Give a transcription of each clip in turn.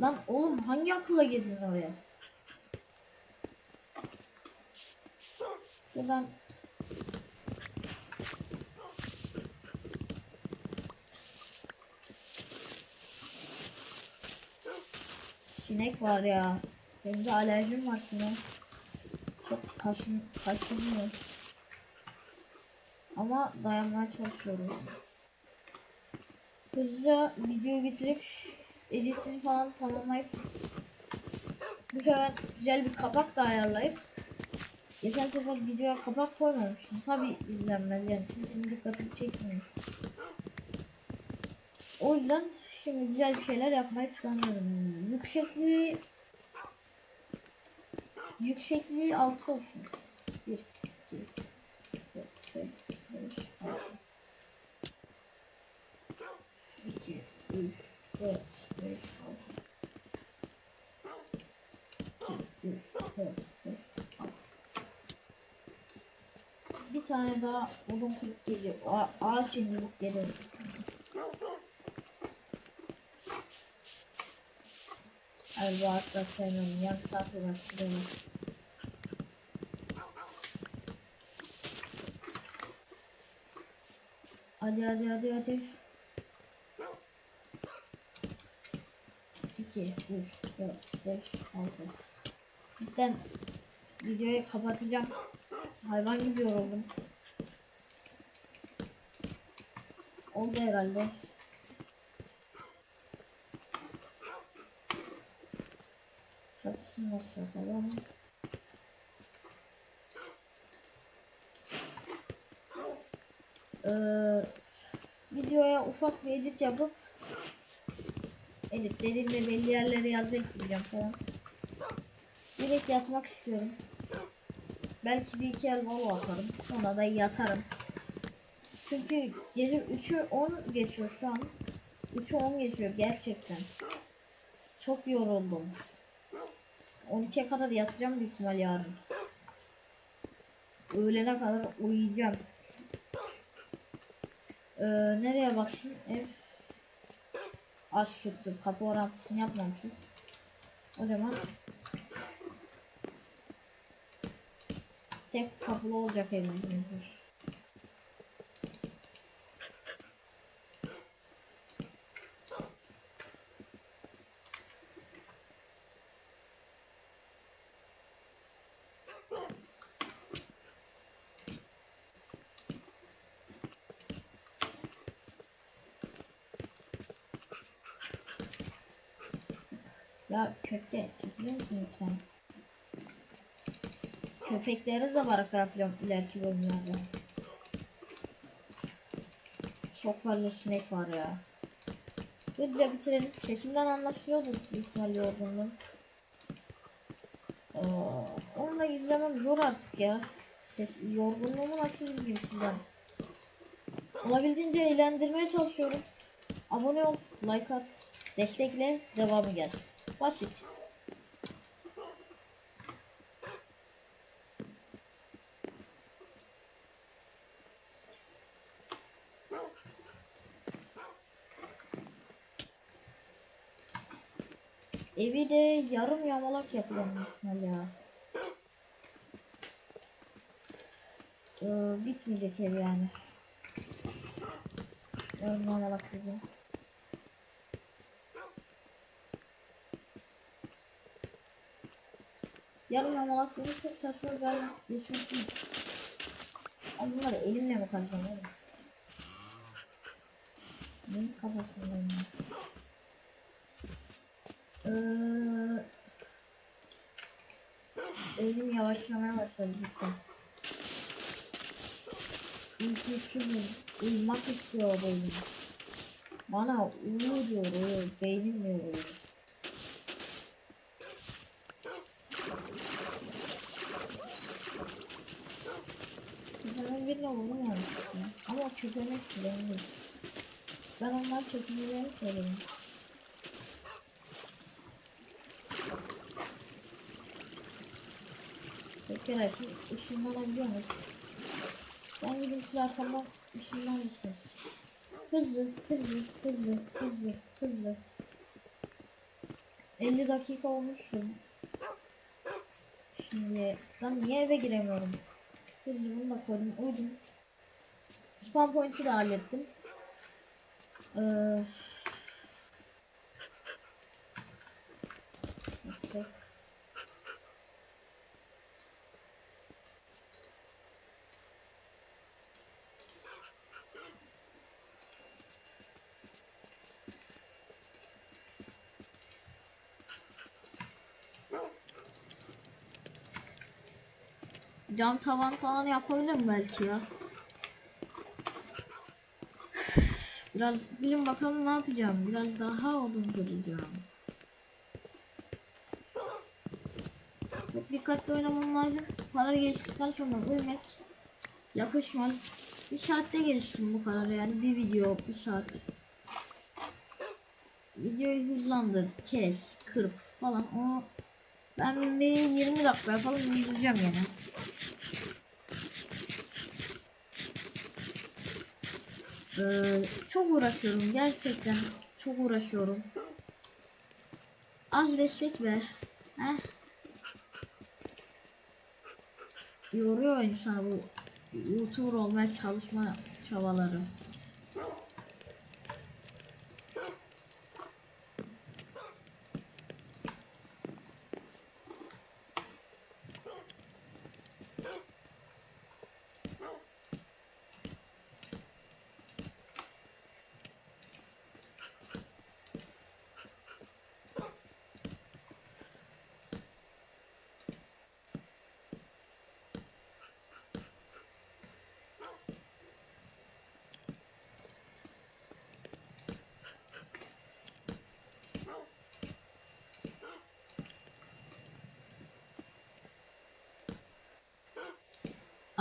Lan oğlum hangi akılla girdin oraya? Buradan Sinek var ya. Benim de alerjim var sineğe. Çok kaşın, kaşınıyor. Ama dayanmaya çalışıyorum. Hızlıca videoyu bitirip editini falan tamamlayıp bu sefer güzel bir kapak da ayarlayıp geçen sefer videoya kapak koymamıştım. Tabi izlenmez yani kimsenin dikkatini çekmiyor. O yüzden şimdi güzel bir şeyler yapmayı planlıyorum. Yüksekliği yüksekliği 6 olsun. 1 2 4 5 5 6 2 3 4 5 6 2 3 4 5 6 Bir tane daha odun kırık geliyor. A ağaç şimdilik geliyor. Ay bu ağaçlar sevmiyorum. Yan saat uğraştırıyorum. Hadi hadi hadi hadi. 2, 3, 4, 5, 6. Cidden videoyu kapatacağım. Hayvan gibi yoruldum. Oldu herhalde. Çatısını nasıl yapalım? Ee, videoya ufak bir edit yapıp edit dediğimde belli yerlere yazı ekleyeceğim falan. Direkt yatmak istiyorum. Belki bir iki el bol atarım. Sonra da yatarım. Çünkü gece 3'ü 10 geçiyor şu an. 3'ü 10 geçiyor gerçekten. Çok yoruldum. 12'ye kadar yatacağım büyük ihtimal yarın. Öğlene kadar uyuyacağım. Ee, nereye bakayım? Ev aç tuttur. Kapı orantısını yapmamışız. O zaman tek kapılı olacak evimiz. Ya köpke çekilir misin lütfen? Köpeklere de baraka yapacağım ileriki bölümlerde. Çok fazla sinek var ya. Hızlıca bitirelim. Sesimden anlaşılıyordur büyük yorgunluğum. Onu da izlemem zor artık ya. Ses, yorgunluğumu nasıl izleyeyim sizden? Olabildiğince eğlendirmeye çalışıyorum. Abone ol, like at, destekle, devamı gelsin. Basit. Evi de yarım yamalak yapacağım ya. Ee, bitmeyecek ev yani. Yarım yamalak dedim. Yarım yamalak dedim çok saçma bir hale geçmiş değil. Ama bunları elimle mi kazacağım oğlum? Neyin kafasındayım ya? Ee, elim yavaşlamaya başladı cidden. Uykusuzum. Uyumak istiyor beynim. Bana uyu diyor, uyu. Beynim diyor, uyu. Köpeğin birine yanlışlıkla. Ama hepsi benim değil. Ben onlar çekimlerini söyleyeyim. Tekrar açın. Işınlanabiliyor muyuz? Ben gidip şu arkamdan ışınlanmışsınız. Hızlı, hızlı, hızlı, hızlı, hızlı. 50 dakika olmuştu. Şimdi lan niye eve giremiyorum? Hızlı bunu da koydum. Uydum. Spam point'i de hallettim. Ee, Cam tavan falan yapabilirim belki ya. Biraz bilin bakalım ne yapacağım. Biraz daha odun kıracağım. Çok dikkatli oynamam lazım. Para geçtikten sonra ölmek yakışmaz. Bir saatte geliştim bu kadar yani bir video bir saat. Videoyu hızlandır, kes, kırp falan onu ben bir 20 dakika falan indireceğim yani. Ee, çok uğraşıyorum gerçekten çok uğraşıyorum. Az destek ver. Heh. Yoruyor insanı bu YouTuber olmaya çalışma çabaları.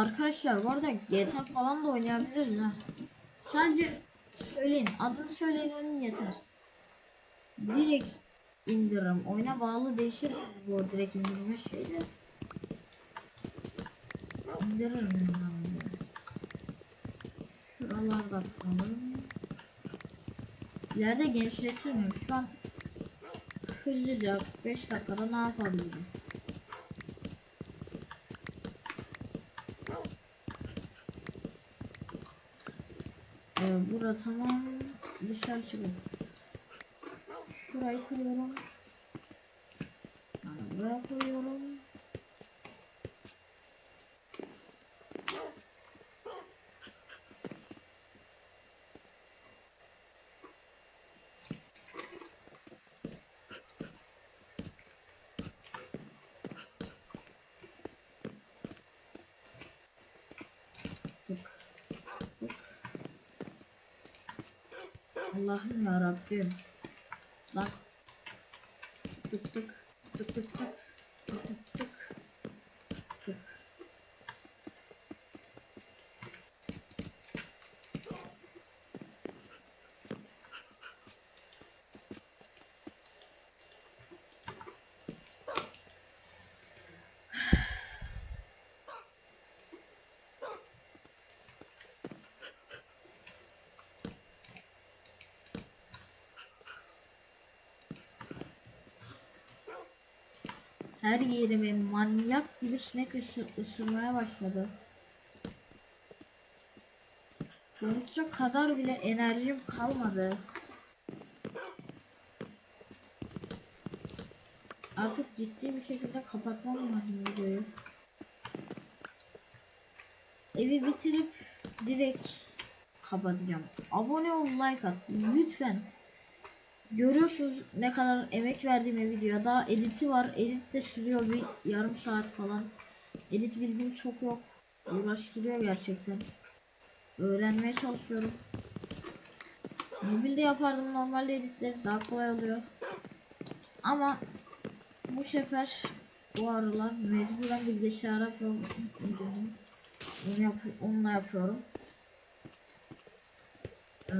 Arkadaşlar bu arada GTA falan da oynayabiliriz ha. Sadece söyleyin adını söyleyin yeter. Direkt indiririm. Oyuna bağlı değişir bu direkt indirme şeyde. İndiririm ben. Şuralarda kalın. İleride genişletir miyim? Şu an hızlıca 5 dakikada ne yapabiliriz? Ee, bura tamam. Dışarı çıkın. Şurayı kırıyorum. Buraya koyuyorum. Tık. Tık. Allah'ım ya Rabbim. Lan. Tık tık tık tık tık tık tık tık tık. Her yerime manyak gibi sinek ısı ısırmaya başladı. Konuşacak kadar bile enerjim kalmadı. Artık ciddi bir şekilde kapatmam lazım videoyu. Evi bitirip direkt kapatacağım. Abone ol, like at. Lütfen. Görüyorsunuz ne kadar emek verdiğim videoya. Daha editi var. Edit de sürüyor bir yarım saat falan. Edit bilgim çok yok. Uğraştırıyor gerçekten. Öğrenmeye çalışıyorum. Mobilde yapardım normalde editleri daha kolay oluyor. Ama bu sefer bu aralar mecburen bilgisayara program indirdim. Onu yap onunla yapıyorum. Ee,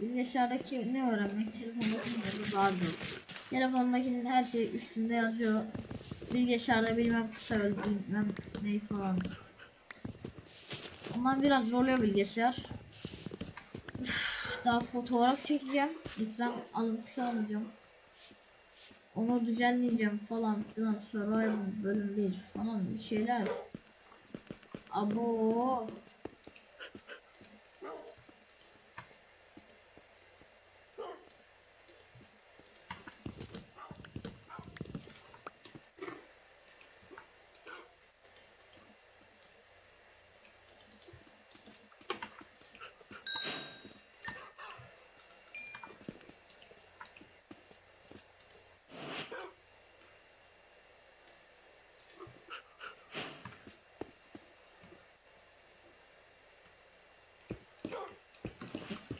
bilgisayardaki ne öğrenmek telefondaki daha zor. Telefondakinin her şey üstünde yazıyor. Bilgisayarda bilmem kısa öldü bilmem falan. Ondan biraz zorluyor bilgisayar. Daha fotoğraf çekeceğim. Ekran alıntısı alacağım. Onu düzenleyeceğim falan filan. Survival bölüm 1 falan bir şeyler. Abo.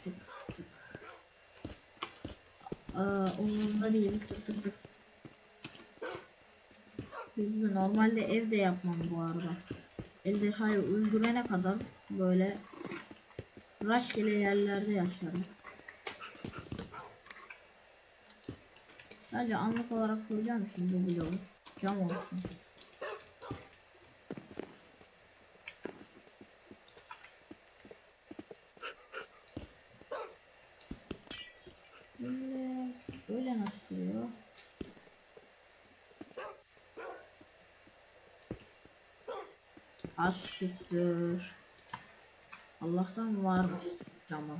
Tık. Aa, umurumda değil. Tık tık tık. Hızlı. Normalde evde yapmam bu arada. Elde hayır öldürene kadar böyle rastgele yerlerde yaşarım. Sadece anlık olarak koyacağım şimdi bloğu. Cam olsun. Böyle, böyle nasıl duruyor? Az siktir. Allah'tan varmış camı.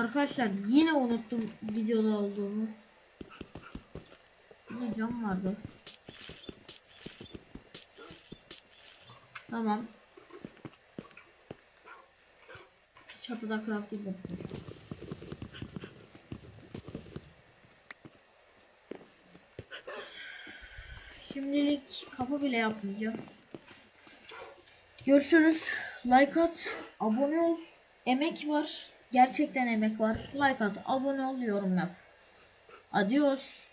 Arkadaşlar yine unuttum videoda olduğumu. Bir cam vardı. Tamam. Çatıda crafting yapmış. Şimdilik kapı bile yapmayacağım. Görüşürüz. Like at, abone ol. Emek var. Gerçekten emek var. Like at, abone ol, yorum yap. Adios.